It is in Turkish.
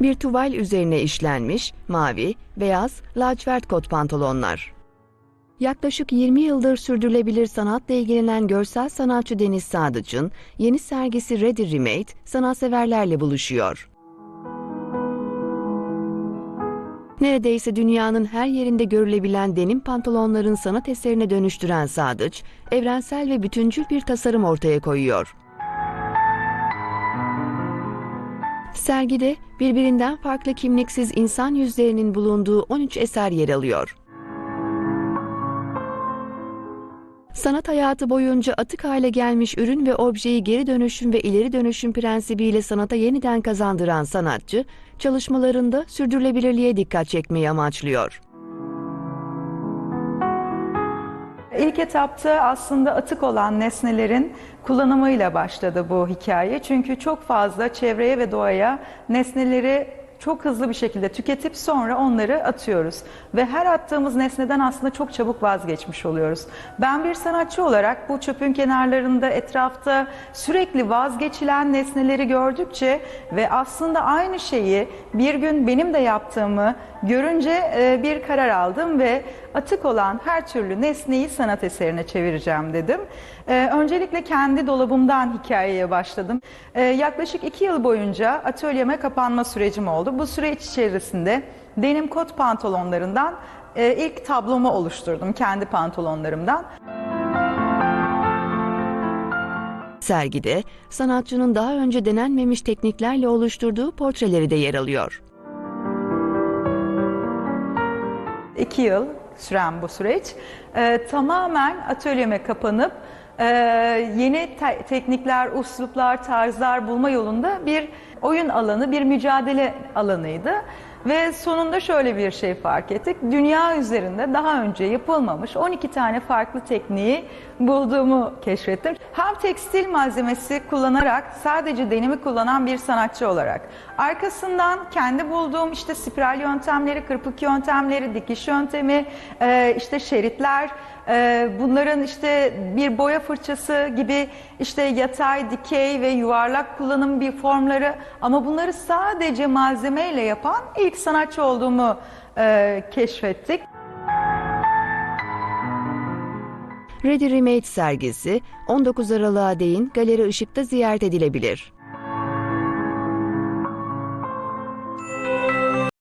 Bir tuval üzerine işlenmiş mavi, beyaz, lacivert kot pantolonlar. Yaklaşık 20 yıldır sürdürülebilir sanatla ilgilenen görsel sanatçı Deniz Sadıç'ın yeni sergisi Ready Remade sanatseverlerle buluşuyor. Neredeyse dünyanın her yerinde görülebilen denim pantolonların sanat eserine dönüştüren Sadıç, evrensel ve bütüncül bir tasarım ortaya koyuyor. Sergide birbirinden farklı kimliksiz insan yüzlerinin bulunduğu 13 eser yer alıyor. Sanat hayatı boyunca atık hale gelmiş ürün ve objeyi geri dönüşüm ve ileri dönüşüm prensibiyle sanata yeniden kazandıran sanatçı, çalışmalarında sürdürülebilirliğe dikkat çekmeyi amaçlıyor. İlk etapta aslında atık olan nesnelerin kullanımıyla başladı bu hikaye. Çünkü çok fazla çevreye ve doğaya nesneleri çok hızlı bir şekilde tüketip sonra onları atıyoruz. Ve her attığımız nesneden aslında çok çabuk vazgeçmiş oluyoruz. Ben bir sanatçı olarak bu çöpün kenarlarında, etrafta sürekli vazgeçilen nesneleri gördükçe ve aslında aynı şeyi bir gün benim de yaptığımı görünce e, bir karar aldım ve atık olan her türlü nesneyi sanat eserine çevireceğim dedim. E, Öncelikle kendi dolabımdan hikayeye başladım. E, Yaklaşık iki yıl boyunca atölyeme kapanma sürecim oldu. Bu süreç içerisinde denim kot pantolonlarından e, ilk tablomu oluşturdum kendi pantolonlarımdan. Sergide sanatçının daha önce denenmemiş tekniklerle oluşturduğu portreleri de yer alıyor. İki yıl süren bu süreç e, tamamen atölyeme kapanıp e, yeni te- teknikler, usluplar, tarzlar bulma yolunda bir oyun alanı, bir mücadele alanıydı. Ve sonunda şöyle bir şey fark ettik. Dünya üzerinde daha önce yapılmamış 12 tane farklı tekniği bulduğumu keşfettim. Hem tekstil malzemesi kullanarak sadece denimi kullanan bir sanatçı olarak. Arkasından kendi bulduğum işte spiral yöntemleri, kırpık yöntemleri, dikiş yöntemi, e, işte şeritler, e, bunların işte bir boya fırçası gibi işte yatay, dikey ve yuvarlak kullanım bir formları ama bunları sadece malzemeyle yapan ilk sanatçı olduğumu e, keşfettik. Ready Remade sergisi 19 Aralık'a değin Galeri Işık'ta ziyaret edilebilir.